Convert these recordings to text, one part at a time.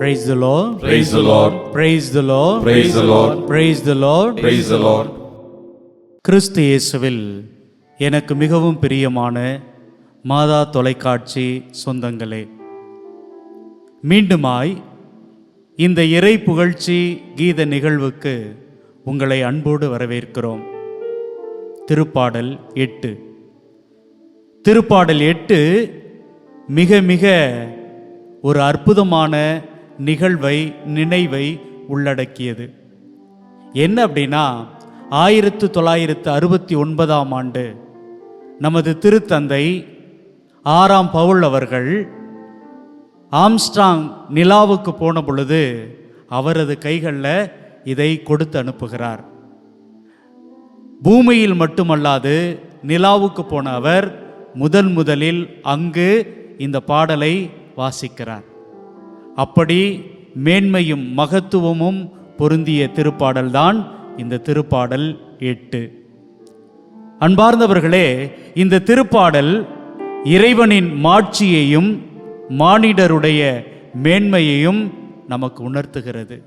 Praise the lord Praise the Lord. praise the lord Praise the Lord. praise the lord Praise the Lord. கிறிஸ்து இயேசுவில் எனக்கு மிகவும் பிரியமான மாதா தொலைக்காட்சி சொந்தங்களே மீண்டுமாய் இந்த இறை புகழ்ச்சி கீத நிகழ்வுக்கு உங்களை அன்போடு வரவேற்கிறோம் திருப்பாடல் எட்டு திருப்பாடல் எட்டு மிக மிக ஒரு அற்புதமான நிகழ்வை நினைவை உள்ளடக்கியது. என்ன அப்படின்னா ஆயிரத்து தொள்ளாயிரத்து அறுபத்தி ஒன்பதாம் ஆண்டு நமது திருத்தந்தை ஆறாம் பவுல் அவர்கள் ஆம்ஸ்டாங் நிலாவுக்கு போன பொழுது அவரது கைகளில் இதை கொடுத்து அனுப்புகிறார். பூமியில் மட்டுமல்லாது நிலாவுக்கு போன அவர் முதன் முதலில் அங்கு இந்த பாடலை வாசிக்கிறார். அப்படி மேன்மையும் மகத்துவமும் பொருந்திய திருப்பாடல்தான் இந்த திருப்பாடல் எட்டு. அன்பார்ந்தவர்களே இந்த திருப்பாடல் இறைவனின் மாட்சியையும் மானிடருடைய மேன்மையையும் நமக்கு உணர்த்துகிறது.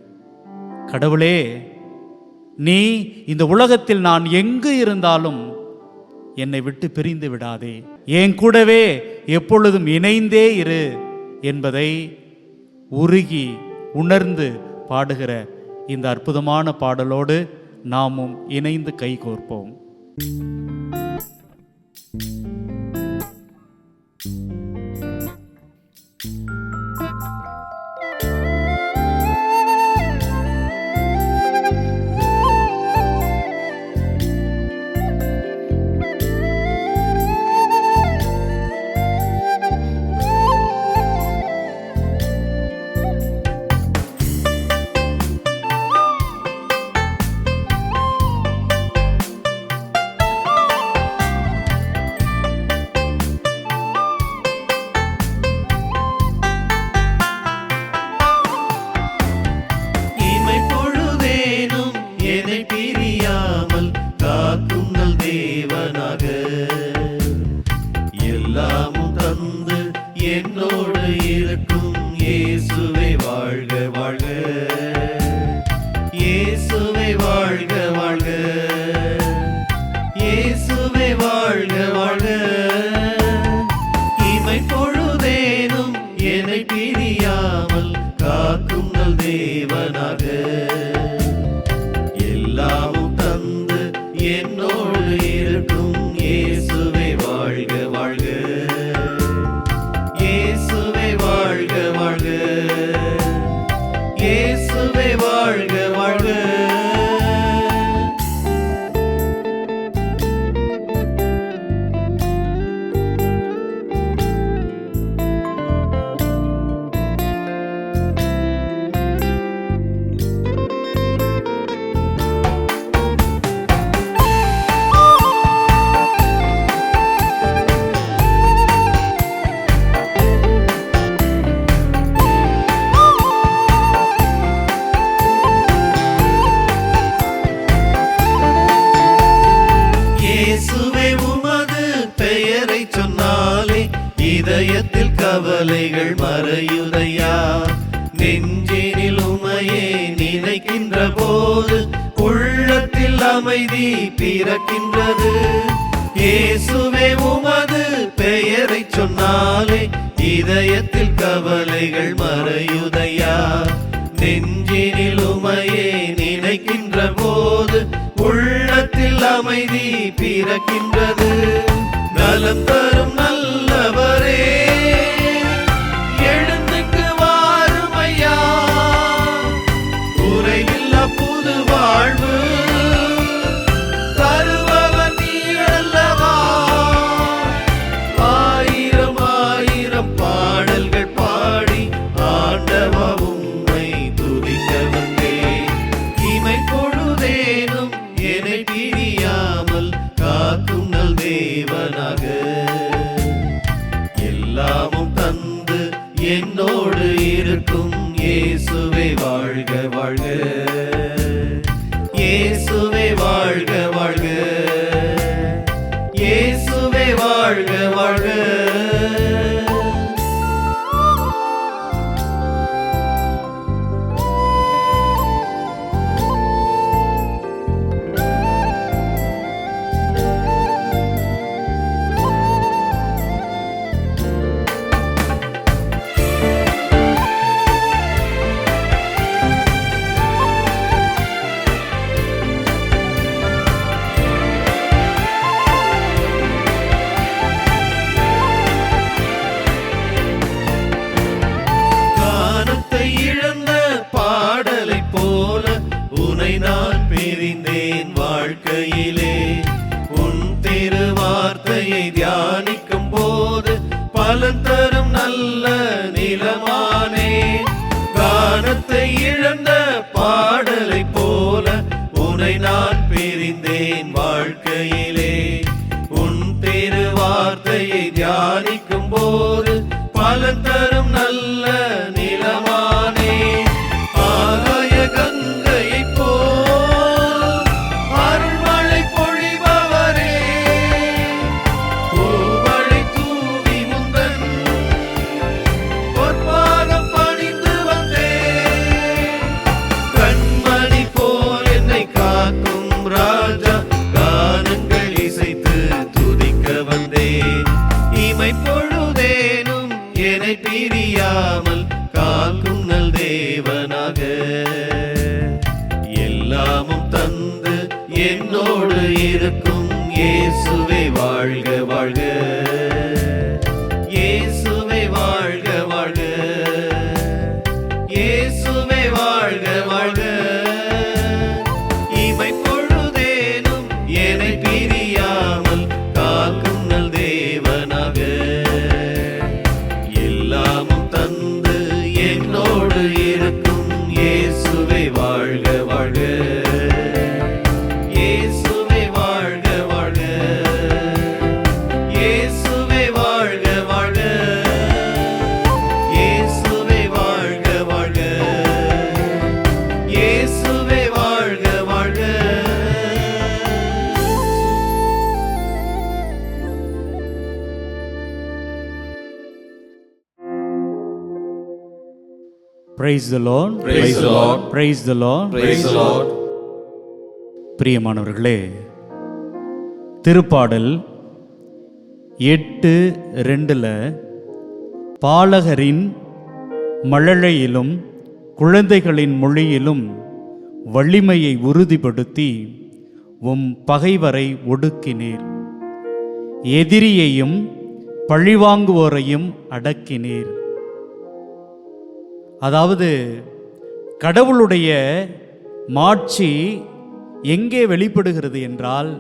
கடவுளே நீ இந்த உலகத்தில் நான் எங்கு இருந்தாலும் என்னை விட்டு பிரிந்து விடாதே. என் கூடவே எப்பொழுதும் இணைந்தே இரு என்பதை உருகி உணர்ந்து பாடுகிற இந்த அற்புதமான பாடலோடு நாமும் இணைந்து கைகோர்ப்போம் இமை போது உள்ளத்தில் அமைதி பிறக்கின்றது. இயேசுவே உமது பெயரை சொன்னாலே இதயத்தில் கவலைகள் மறையுதையா. நெஞ்சினில் உமையே நினைக்கின்ற போது உள்ளத்தில் அமைதி பிறக்கின்றது. நலம் தரும் நல்லவரே. என்னோடு இருக்கும் இயேசுவை. வாழ்க வாழ்க. Pai. என்னோடு இருக்கும் இயேசுவே. Praise the Lord Praise the Lord. Praise the Lord Praise the Lord. பிரியமானவர்களே திருப்பாடல் எட்டு ரெண்டுல பாலகரின் மழலையிலும் குழந்தைகளின் மொழியிலும் வலிமையை உறுதிப்படுத்தி உம் பகைவரை ஒடுக்கினீர் எதிரியையும் பழிவாங்குவோரையும் அடக்கினீர் அதாவது கடவுளுடைய மாட்சி எங்கே வெளிப்படுகிறது என்றால்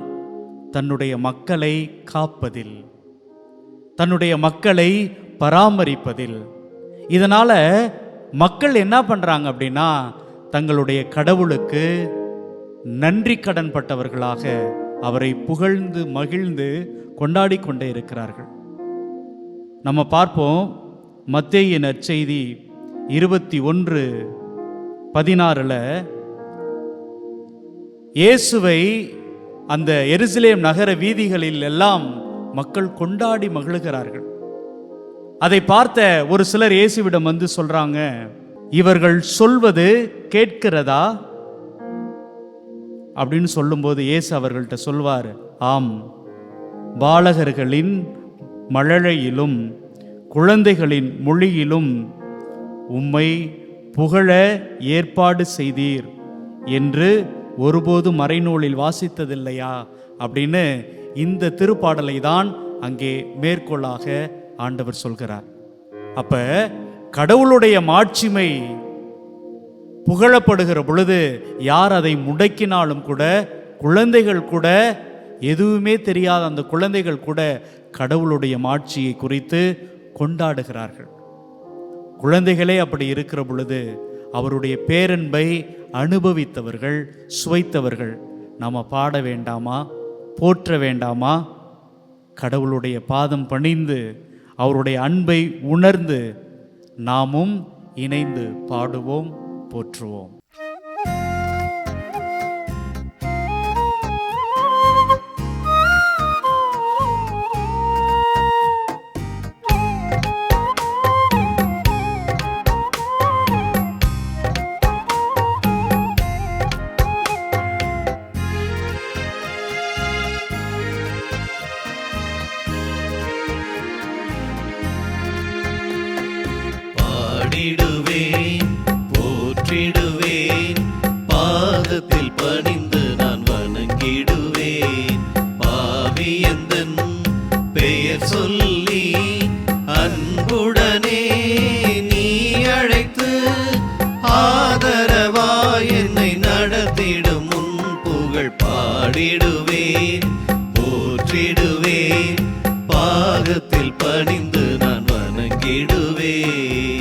தன்னுடைய மக்களை காப்பதில் தன்னுடைய மக்களை பராமரிப்பதில். இதனால் மக்கள் என்ன பண்ணுறாங்க அப்படின்னா தங்களுடைய கடவுளுக்கு நன்றி கடன் பட்டவர்களாக அவரை புகழ்ந்து மகிழ்ந்து கொண்டாடி கொண்டே இருக்கிறார்கள். நம்ம பார்ப்போம் மத்தேய நற்செய்தி இருபத்தி ஒன்று பதினாறில் இயேசுவை அந்த எருசலேம் நகர வீதிகளில் எல்லாம் மக்கள் கொண்டாடி மகிழ்கிறார்கள். அதை பார்த்த ஒரு சிலர் இயேசுவிடம் வந்து சொல்றாங்க இவர்கள் சொல்வது கேட்கிறதா? அப்படின்னு சொல்லும்போது இயேசு அவர்கள்ட்ட சொல்வார் ஆம் பாலகர்களின் மழலையிலும் குழந்தைகளின் மொழியிலும் உம்மை புகழ ஏற்பாடு செய்தீர் என்று ஒருபோது மறைநூலில் வாசித்ததில்லையா? அப்படின்னு இந்த திருப்பாடலை தான் அங்கே மேற்கோளாக ஆண்டவர் சொல்கிறார். அப்ப கடவுளுடைய மாட்சிமை புகழப்படுகிற பொழுது யார் அதை முடக்கினாலும் கூட குழந்தைகள் கூட எதுவுமே தெரியாத அந்த குழந்தைகள் கூட கடவுளுடைய மாட்சியை குறித்து கொண்டாடுகிறார்கள். குழந்தைகளே அப்படி இருக்கிற பொழுது அவருடைய பேரன்பை அனுபவித்தவர்கள் சுவைத்தவர்கள். நாம் பாட வேண்டாமா? போற்ற வேண்டாமா? கடவுளுடைய பாதம் பணிந்து அவருடைய அன்பை உணர்ந்து நாமும் இணைந்து பாடுவோம் போற்றுவோம். பணிந்து நான் வணங்கிடுவேன்.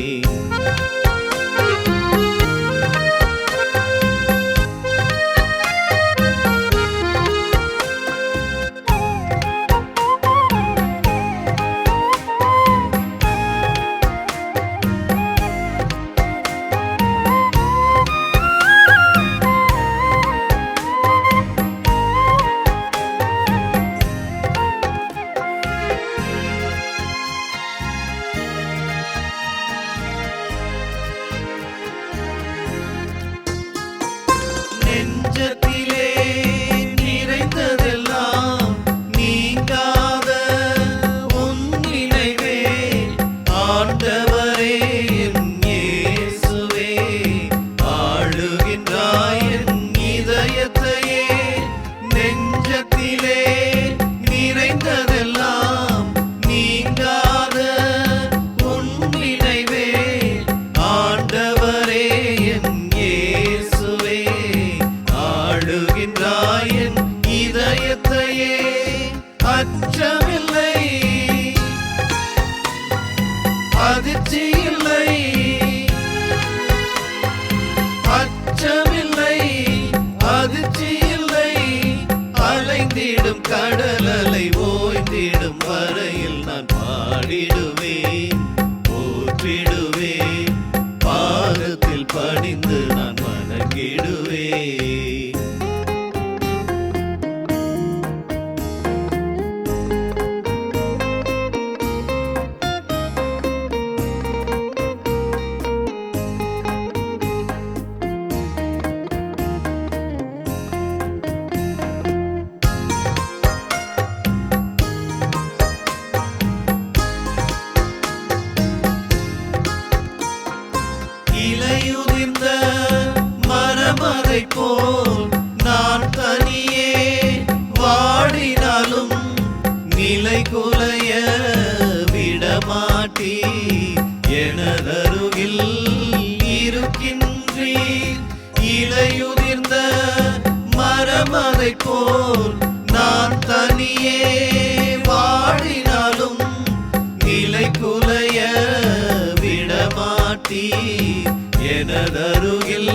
எனதருகில்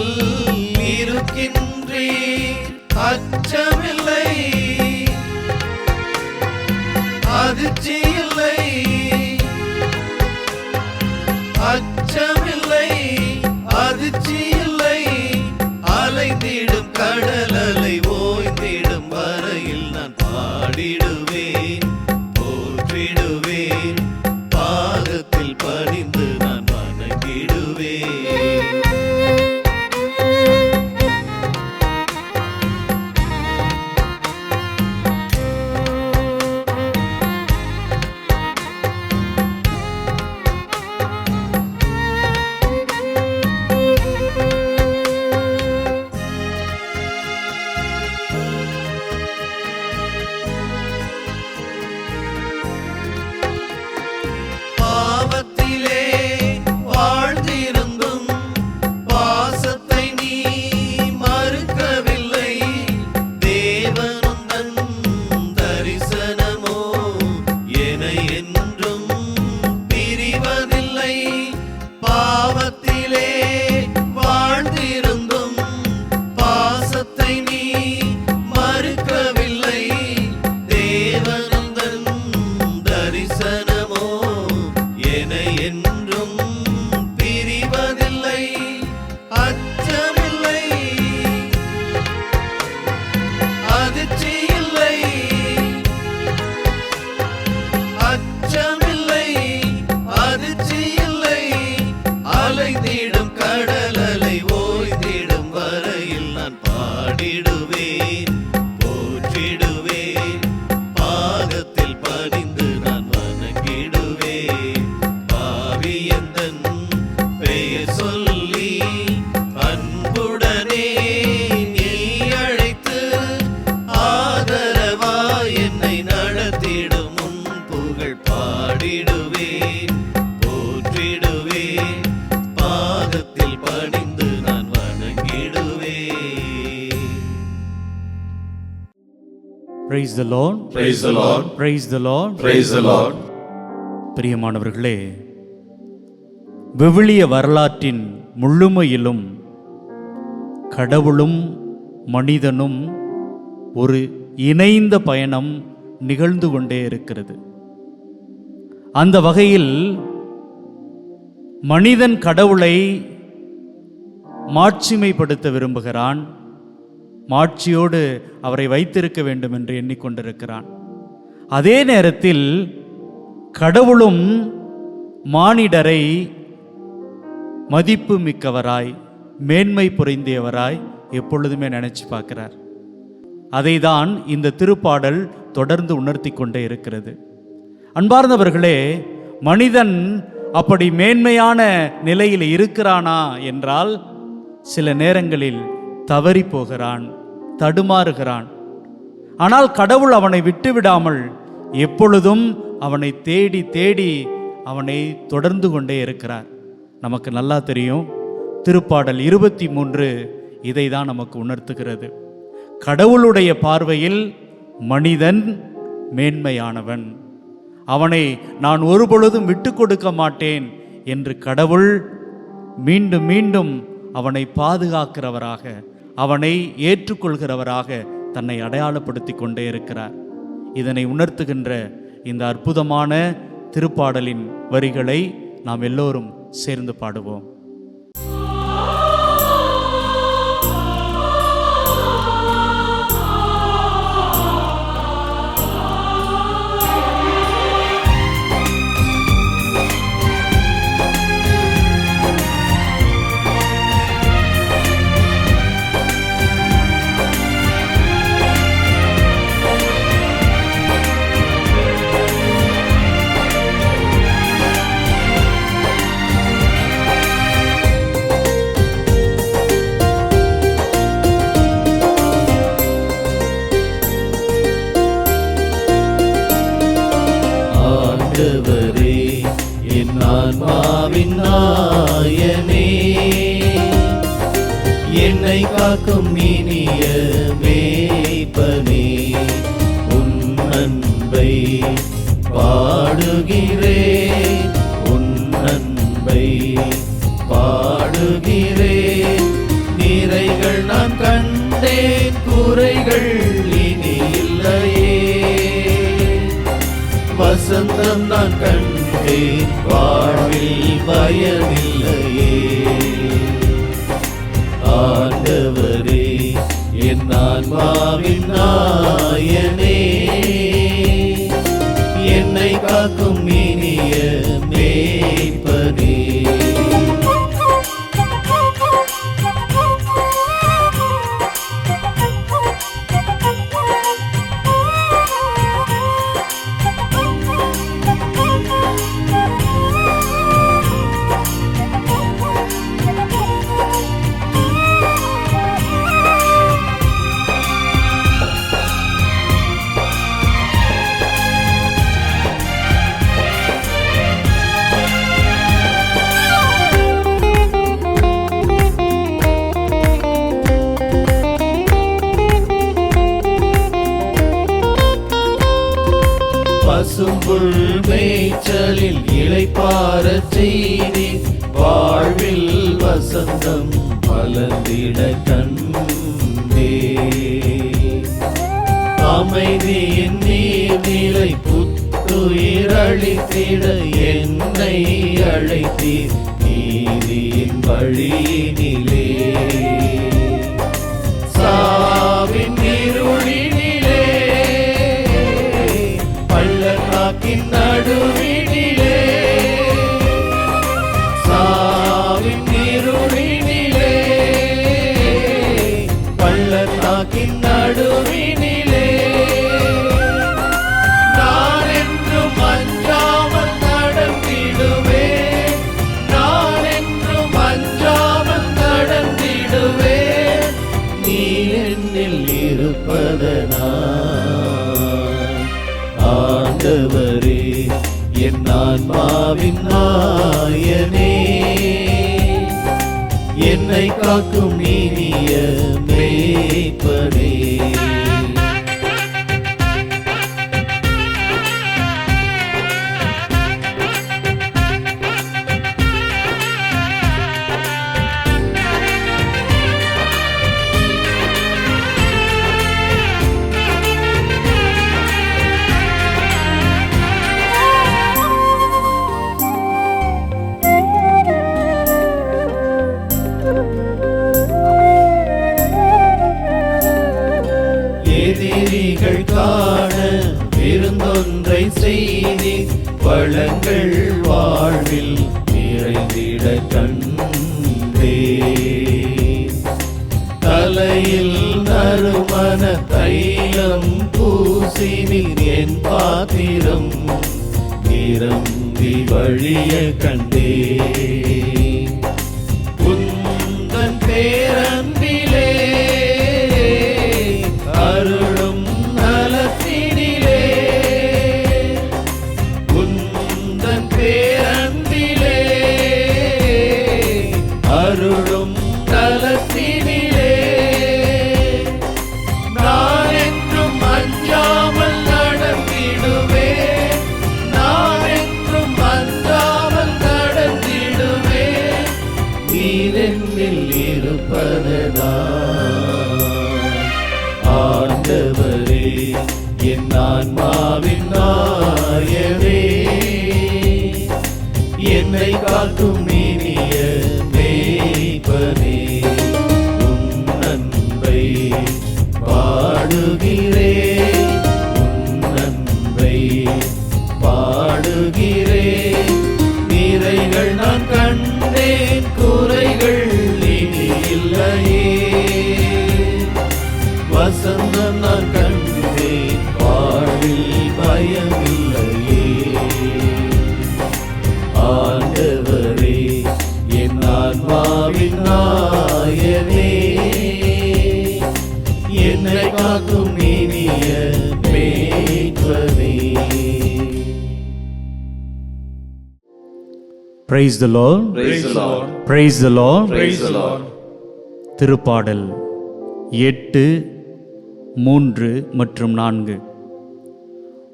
இருக்கின்றீர் அச்சமில்லை. அதிர்ச்சி the Lord Praise the Lord. Praise the Lord Praise the Lord. பிரியமானவர்களே விவிலிய வரலாற்றின் முழுமையிலும் கடவுளும் மனிதனும் ஒரு இணைந்த பயணம் நிகழ்ந்து கொண்டே இருக்கிறது அந்த வகையில் மனிதன் கடவுளை மாட்சிமைப்படுத்த விரும்புகிறான் மாட்சியோடு அவரை வைத்திருக்க வேண்டும் என்று எண்ணிக்கொண்டிருக்கிறான். அதே நேரத்தில் கடவுளும் மானிடரை மதிப்பு மிக்கவராய் மேன்மை புரிந்தியவராய் எப்பொழுதுமே நினைச்சு பார்க்கிறார். அதை தான் இந்த திருப்பாடல் தொடர்ந்து உணர்த்தி கொண்டே இருக்கிறது. அன்பார்ந்தவர்களே மனிதன் அப்படி மேன்மையான நிலையில் இருக்கிறானா என்றால் சில நேரங்களில் தவறி போகிறான். தடுமாறுகிறான். ஆனால் கடவுள் அவனை விட்டுவிடாமல் எப்பொழுதும் அவனை தேடி தேடி அவனை தொடர்ந்து கொண்டே இருக்கிறார். நமக்கு நல்லா தெரியும் திருப்பாடல் இருபத்தி மூன்று இதை தான் நமக்கு உணர்த்துகிறது. கடவுளுடைய பார்வையில் மனிதன் மேன்மையானவன். அவனை நான் ஒருபொழுதும் விட்டு கொடுக்க மாட்டேன் என்று கடவுள் மீண்டும் மீண்டும் அவனை பாதுகாக்கிறவராக அவனை ஏற்றுக்கொள்கிறவராக தன்னை அடையாளப்படுத்தி கொண்டே இருக்கிறார். இதனை உணர்த்துகின்ற இந்த அற்புதமான திருப்பாடலின் வரிகளை நாம் எல்லோரும் சேர்ந்து பாடுவோம். வசந்தம் நான் கண்டேன் வாழ்வில் பயமில்லையே ஆண்டவரே என் ஆன்மாவின் நாயனே மேய்ச்சலில் இளைப்பாரச் செய்தி வாழ்வில் வசந்தம் பலந்திட கண்டே. அமைதியின் நீர்நிலை புத்துயிரளித்திட என்னை அழைத்தீர். நீதியின் வழியினிலே ஆன்மாவின் நாயனே என்னை காக்கும் இனிய மேய்ப்பனே. பெரிய கண் நாயனே என்னை காக்கும் praise the Lord Praise the Lord. Praise the Lord Praise the Lord. திருப்பாடல் எட்டு மூன்று மற்றும் நான்கு.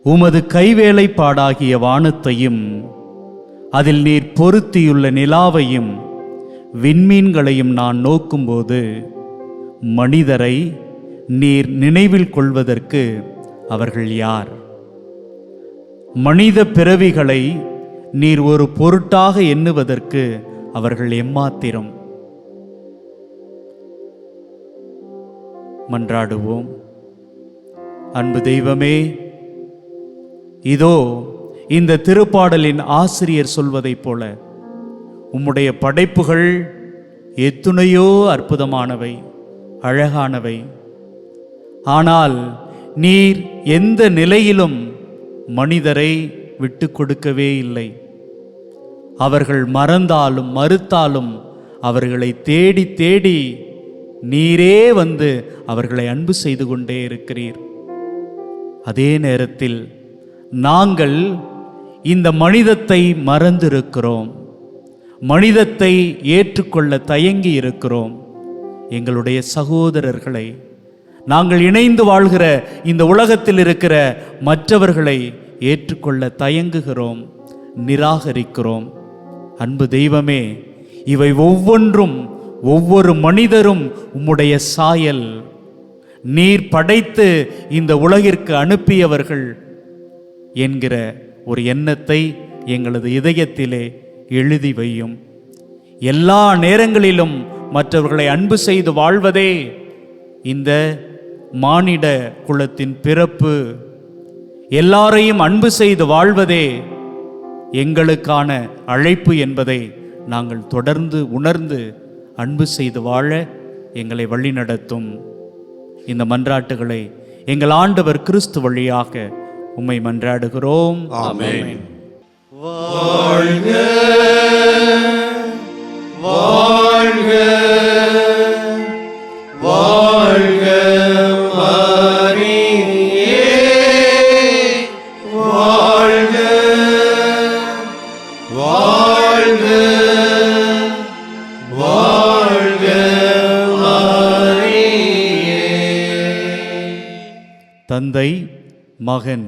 உமது கைவேலைப்பாடாகிய வானத்தையும் அதில் நீர் பொருத்தியுள்ள நிலாவையும் விண்மீன்களையும் நான் நோக்கும்போது மனிதரை நீர் நினைவில் கொள்வதற்கு அவர்கள் யார்? மனித பிறவிகளை நீர் ஒரு பொருட்டாக எண்ணுவதற்கு அவர்கள் எம்மாத்திரம்? மன்றாடுவோம். அன்பு தெய்வமே இதோ இந்த திருப்பாடலின் ஆசிரியர் சொல்வதைப் போல உம்முடைய படைப்புகள் எத்துணையோ அற்புதமானவை அழகானவை. ஆனால் நீர் எந்த நிலையிலும் மனிதரை விட்டு கொடுக்கவே இல்லை. அவர்கள் மறந்தாலும் மறுத்தாலும் அவர்களை தேடி தேடி நீரே வந்து அவர்களை அன்பு செய்து கொண்டே இருக்கிறீர். அதே நேரத்தில் நாங்கள் இந்த மனிதத்தை மறந்திருக்கிறோம். மனிதத்தை ஏற்றுக்கொள்ள தயங்கி இருக்கிறோம். எங்களுடைய சகோதரர்களை நாங்கள் இணைந்து வாழ்கிற இந்த உலகத்தில் இருக்கிற மற்றவர்களை ஏற்றுக்கொள்ள தயங்குகிறோம் நிராகரிக்கிறோம். அன்பு தெய்வமே இவை ஒவ்வொன்றும் ஒவ்வொரு மனிதரும் உம்முடைய சாயல். நீர் படைத்து இந்த உலகிற்கு அனுப்பியவர்கள் என்கிற ஒரு எண்ணத்தை எங்களது இதயத்திலே எழுதி வையும். எல்லா நேரங்களிலும் மற்றவர்களை அன்பு செய்து வாழ்வதே இந்த மானிட குலத்தின் பிறப்பு. எல்லாரையும் அன்பு செய்து வாழ்வதே எங்களுக்கான அழைப்பு என்பதை நாங்கள் தொடர்ந்து உணர்ந்து அன்பு செய்து வாழ எங்களை வழிநடத்தும் இந்த மன்றாட்டுகளை எங்கள் ஆண்டவர் கிறிஸ்து வழியாக உம்மை மன்றாடுகிறோம். ஆமேன். வாழ்க மரியே வாழ்க வாழ்க வாழ்க மரியே தந்தை மகன்